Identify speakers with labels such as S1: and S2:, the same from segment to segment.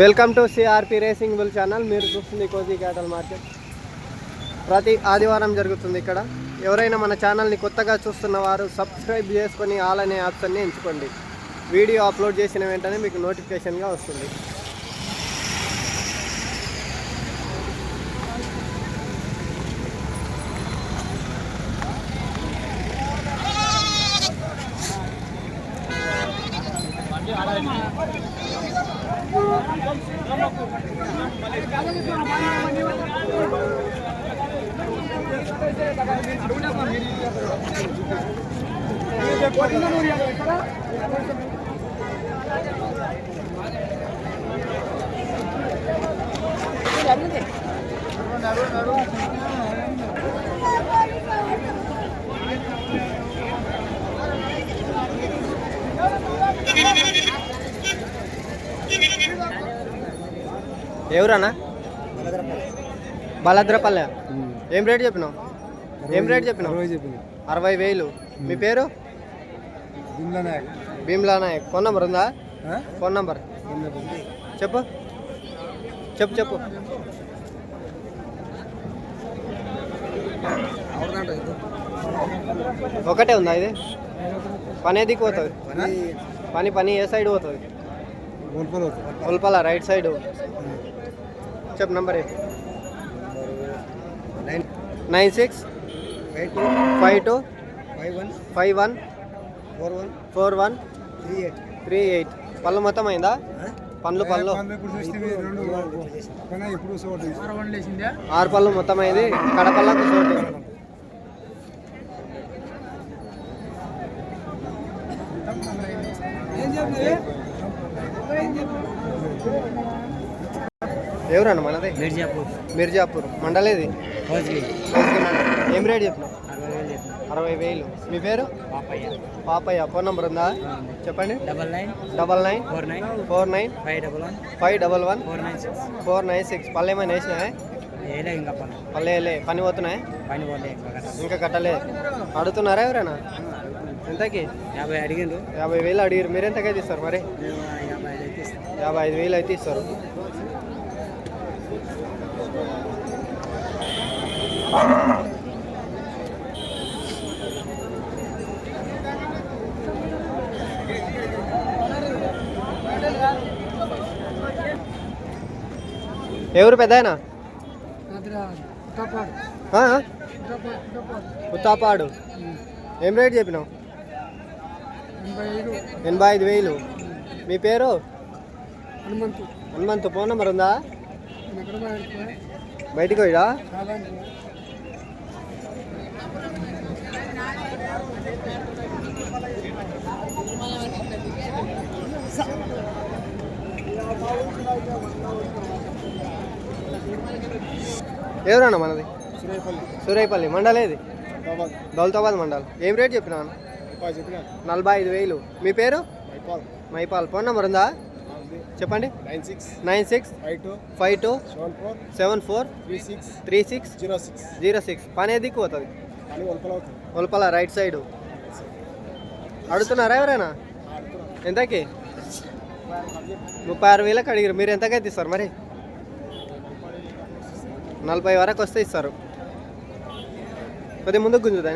S1: Welcome to CRP racing bull channel మీరు చూస్తుంది cosy క్యాటల్ market. ప్రతి ఆదివారం జరుగుతుంది ఇక్కడ. ఎవరైనా మన ఛానల్ని కొత్తగా చూస్తున్న వారు సబ్స్క్రైబ్ చేసుకొని ఆల్ అనే ఆప్షన్ని ఎంచుకోండి. వీడియో అప్లోడ్ చేసిన వెంటనే మీకు నోటిఫికేషన్గా వస్తుంది. ఎవరన్నా? బలద్రపల్లె. ఏం రేట్ చెప్పినావు? ఏం రేట్
S2: చెప్పింది
S1: అరవై వేలు. మీ పేరు? భీమ్లా నాయక్. ఫోన్ నంబర్ ఉందా? Phone number. చెప్పు. చెప్పు చెప్పు. ఒకటే ఉందా ఇది? పని ఏదికి పోతుంది? పని? పని ఏ సైడ్ పోతుంది? ఉల్పల రైట్ సైడ్. చెప్పు నంబర్ ఏ?
S2: Nine.
S1: Nine six five two
S2: five one
S1: five one
S2: four one
S1: four one
S2: three eight
S1: three eight. పళ్ళు మొత్తం అయిందా? పండ్లు పళ్ళు ఆరు పళ్ళు మొత్తం అయింది. కడపల్లకు చోటు ఎవరన్నా మనది?
S2: మిర్జాపూర్.
S1: మిర్జాపూర్. మండలేది? మండలం. ఏం రేట్ చెప్పినావు?
S2: అరవై వేలు. చెప్పిన
S1: అరవై వేలు మీ పేరు?
S2: పాపయ్య.
S1: పాపయ్య. ఫోన్ నంబర్ ఉందా? చెప్పండి.
S2: Double nine
S1: double nine
S2: four nine
S1: four nine
S2: five double one
S1: five double one
S2: four nine six
S1: four nine six. పళ్ళు ఏమైనా వేసినాయా?
S2: ఏలే ఇంకా పని
S1: పల్లె వెళ్ళే పని పోతున్నాయి?
S2: పని పోలే ఇంకా కట్టాలి
S1: ఇంకా కట్టలేదు అడుగుతున్నారా ఎవరైనా? ఎంతకి?
S2: యాభై అడిగిండు
S1: యాభై వేలు అడిగారు మీరు ఎంతకైతే ఇస్తారు మరి?
S2: ఐదు
S1: యాభై ఐదు వేలు అయితే ఇస్తారు. ఎవరు పెద్దాయనా ఉత్తాపాడు ఏం రేట్ చెప్పినావు? ఎనభై ఐదు. వేలు. మీ పేరు?
S2: హనుమంతు.
S1: హనుమంతు. ఫోన్ నెంబర్ ఉందా? బయటికి పోయిరా? ఎవరన్నా మనది?
S2: సురేపల్లి.
S1: మండలేది దౌలతాబాద్. మండల్. ఏం రేట్
S2: చెప్పిన?
S1: నలభై ఐదు వేలు. మీ పేరు?
S2: మైపాల్.
S1: ఫోన్ నెంబర్ ఉందా? చెప్పండి.
S2: Nine six.
S1: Nine six.
S2: Five two.
S1: Five two.
S2: Seven four.
S1: Seven four.
S2: Three six.
S1: Three six.
S2: Zero six.
S1: Zero six. పని దిక్కు పోతుంది? ఉల్పల రైట్ సైడ్. అడుగుతున్నారా ఎవరైనా? ఎంతకి? ముప్పై ఆరు వేలకు అడిగారు మీరు ఎంతకైతే ఇస్తారు మరి? నలభై వరకు వస్తే ఇస్తారు. కొద్దిగా ముందుకు గుంజుదా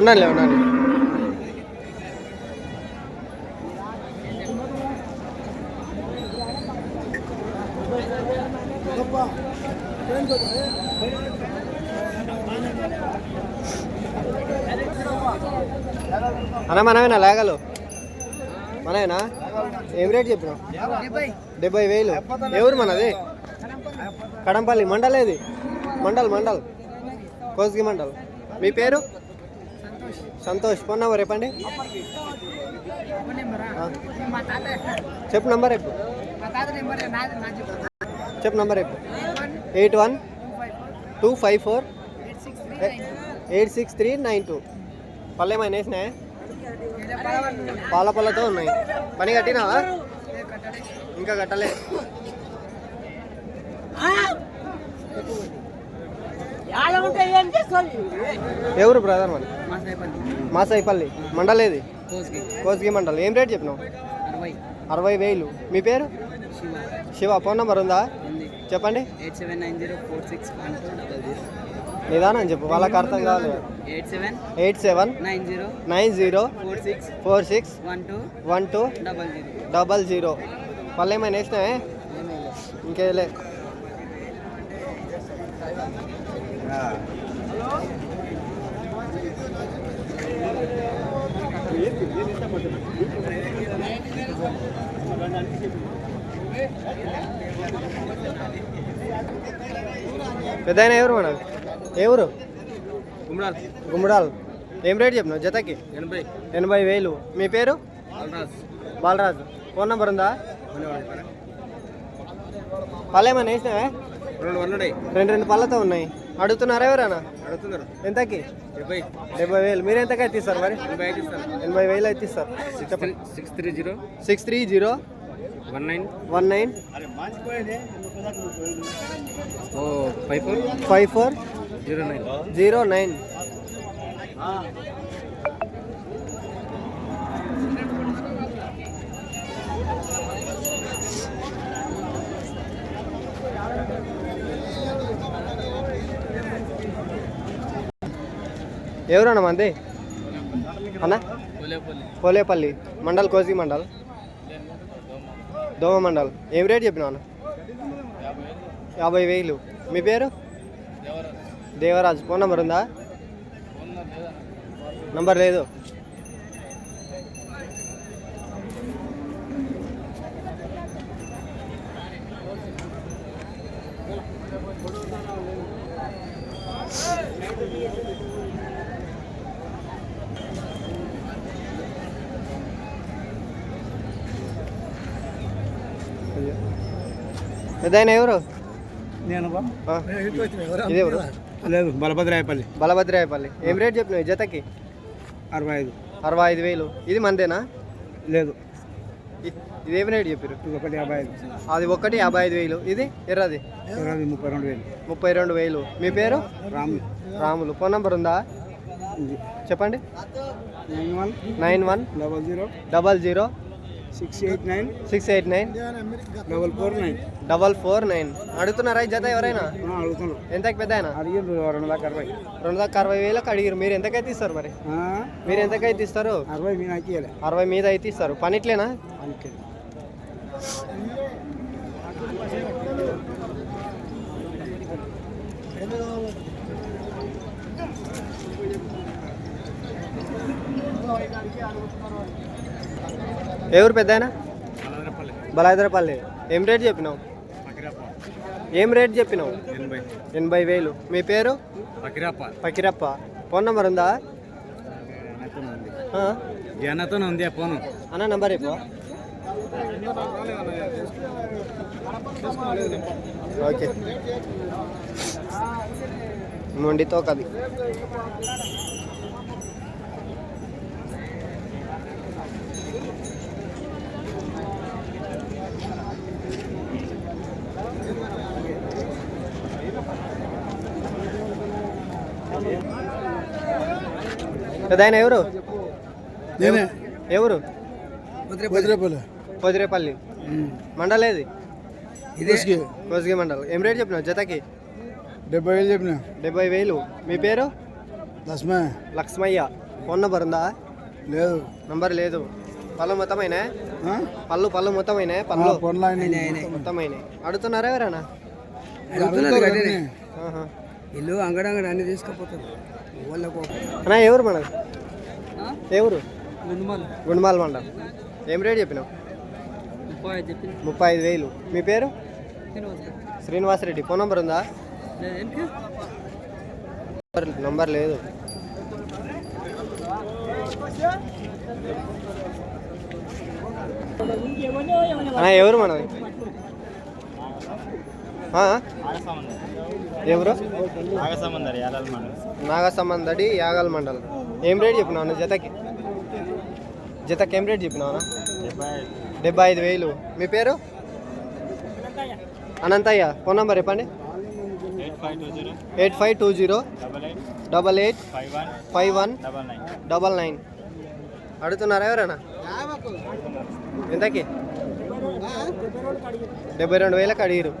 S1: ఉన్నానులే ఉన్నాను అన్న మనమేనా లేగలు? మనమేనా ఏం రేట్ చెప్పినావు? డెబ్బై వేలు. ఎవరు మనది? కడంపల్లి. మండలేది మండల్ మండల్. కోస్గి మండల్. మీ పేరు? సంతోష్. ఫోన్ నెంబర్ చెప్పండి. చెప్పు నంబర్ చెప్పు. చెప్పు నంబర్ చెప్పు. Eight one two five four eight six three nine two. పల్లెమైనా వేసినాయా పాల పళ్ళతో ఉన్నాయి. పని కట్టినావా? ఇంకా కట్టలే. ఎవరు బ్రదర్ మరి మాసాయిపల్లి మండల్ ఏది? కోసిగి మండల్. ఏం రేట్ చెప్పినావు?
S3: అరవై
S1: వేలు. మీ పేరు?
S3: శివ.
S1: ఫోన్ నెంబర్ ఉందా?
S3: ఉంది.
S1: చెప్పండి.
S3: Eight seven nine zero four six one two double zero.
S1: నిదానం చెప్పు వాళ్ళకి అర్థం కాదు.
S3: Eight seven
S1: eight seven
S3: nine zero
S1: nine zero
S3: four six
S1: four six
S3: one two
S1: one two
S3: double zero
S1: double zero పళ్ళు ఏమైనా వేసినావే? ఇంకేలే. పెద్ద ఎవరు మన ఏ ఊరు గుమ్మడాల్. ఏం రేట్ చెప్పినావు జతకి?
S3: ఎనభై.
S1: ఎనభై వేలు. మీ పేరు? బాలరాజు. ఫోన్ నెంబర్ ఉందా? పళ్ళు ఏమైనా వేసినావే?
S3: రెండు వందలు.
S1: రెండు రెండు పళ్ళతో ఉన్నాయి. అడుగుతున్నారా ఎవరైనా?
S3: అడుగుతున్నారు.
S1: ఎంతకి?
S3: డెబ్బై.
S1: డెబ్బై వేలు. మీరు ఎంతకి అయితే ఇస్తారు మరి?
S3: ఎనభై
S1: వేలు అయితే ఇస్తారు
S3: six three zero.
S1: Six three zero.
S3: One nine.
S1: One nine.
S3: O five four.
S1: Five four.
S3: Zero nine.
S1: Zero nine ఎవరన్నా మంది? అన్న? పోలేపల్లి. మండల్ కోసి మండల్? దోమ మండల్. ఏం రేట్ చెప్పినా అన్న? యాభై వేలు. మీ పేరు? దేవరాజ్ ఫోన్ నంబర్ ఉందా? నంబర్ లేదు. పెద్దాయన ఎవరు?
S2: నేను
S1: ఇది ఎవరు?
S2: లేదు బలభద్రాయపల్లి
S1: బలభద్రాయపల్లి ఏం రేట్ చెప్పినావు ఈ జతకి?
S2: అరవై ఐదు
S1: అరవై ఐదు వేలు. ఇది మందేనా?
S2: లేదు.
S1: ఇది ఏం రేట్ చెప్పారు
S2: ఇది ఒకటి యాభై ఐదు
S1: అది ఒకటి యాభై ఐదు వేలు. ఇది ఎర్రది?
S2: ఇరవై ముప్పై రెండు వేలు.
S1: ముప్పై రెండు వేలు. మీ పేరు?
S2: రాము
S1: రాములు. ఫోన్ నంబర్ ఉందా?
S2: ఉంది.
S1: చెప్పండి.
S2: Nine one
S1: nine one
S2: double zero
S1: double zero
S2: six eight nine.
S1: Six eight nine.
S2: Double four nine.
S1: Double four nine. అడుగుతున్నారా జత ఎవరైనా?
S2: అడుగుతున్నాను
S1: ఎంతకి పెద్ద ఆయన?
S2: అడిగిండ్రు రెండు దాకా అరవై.
S1: రెండు దాకా అరవై వేలకు అడిగారు మీరు ఎంతకైతే ఇస్తారు మరి? మీరు ఎంతకైతే ఇస్తారు?
S2: అరవై మీ నాకు ఇవ్వలే
S1: అరవై మీద అయితే ఇస్తారు. పనిట్లేనా?
S2: అందుకే
S1: ఎవరు పెద్ద బలాదరపల్లి. ఏం రేట్ చెప్పినావు? ఏం రేట్ చెప్పినావు?
S2: ఎనభై.
S1: వేలు. మీ పేరు?
S2: పకిరప్ప.
S1: ఫోన్ నంబర్ ఉందా?
S2: జనతో ఉంది. ఫోను.
S1: అన్న నంబర్ ఇప్పు ఓకే. మొండితో కది పెద్దాయన ఎవరు?
S2: నేనే.
S1: ఎవరు? పొదిరేపల్లి మండలేది
S2: ఇదే.
S1: కోసిగి. మండల్. ఏం రేట్ చెప్పినావు జతకి?
S2: డెబ్బై వేలు చెప్పిన.
S1: డెబ్బై వేలు. మీ పేరు?
S2: దశమే
S1: లక్ష్మయ్య. ఫోన్ నంబర్ ఉందా?
S2: లేదు.
S1: నంబర్ లేదు. పళ్ళు మొత్తమైనా? పళ్ళు పళ్ళు మొత్తమైనా? పళ్ళు?
S2: ఆయన
S1: మొత్తమైన అడుగుతున్నారా ఎవరైనా.
S3: ఇల్లు అంగడంగడ అన్ని తీసుకుపోతారు. వాళ్ళకు
S1: అన్నా ఎవరు మనది ఎవరు గుండమాల మండల్. ఏం రేట్ చెప్పినావు?
S3: ముప్పై ఐదు
S1: వేలు. మీ పేరు? శ్రీనివాస్ రెడ్డి. ఫోన్ నంబర్ ఉందా? నంబర్- నంబర్ లేదు. అన్నా ఎవరు మనది ఆ? ఎవరు? నాగసంబందడి యాగల్ మండలం. ఏం రేట్ చెప్పినావు జతకి? జతకి ఏం రేట్ చెప్పినావు? డెబ్బై ఐదు. వేలు. మీ పేరు? అనంతయ్య. ఫోన్ నంబర్ చెప్పండి. Eight five two zero. Double eight. Five one.
S4: Double nine.
S1: Double nine. అడుగుతున్నారా ఎవరైనా? ఎంతకి? డెబ్బై రెండు వేలకు అడిగిరు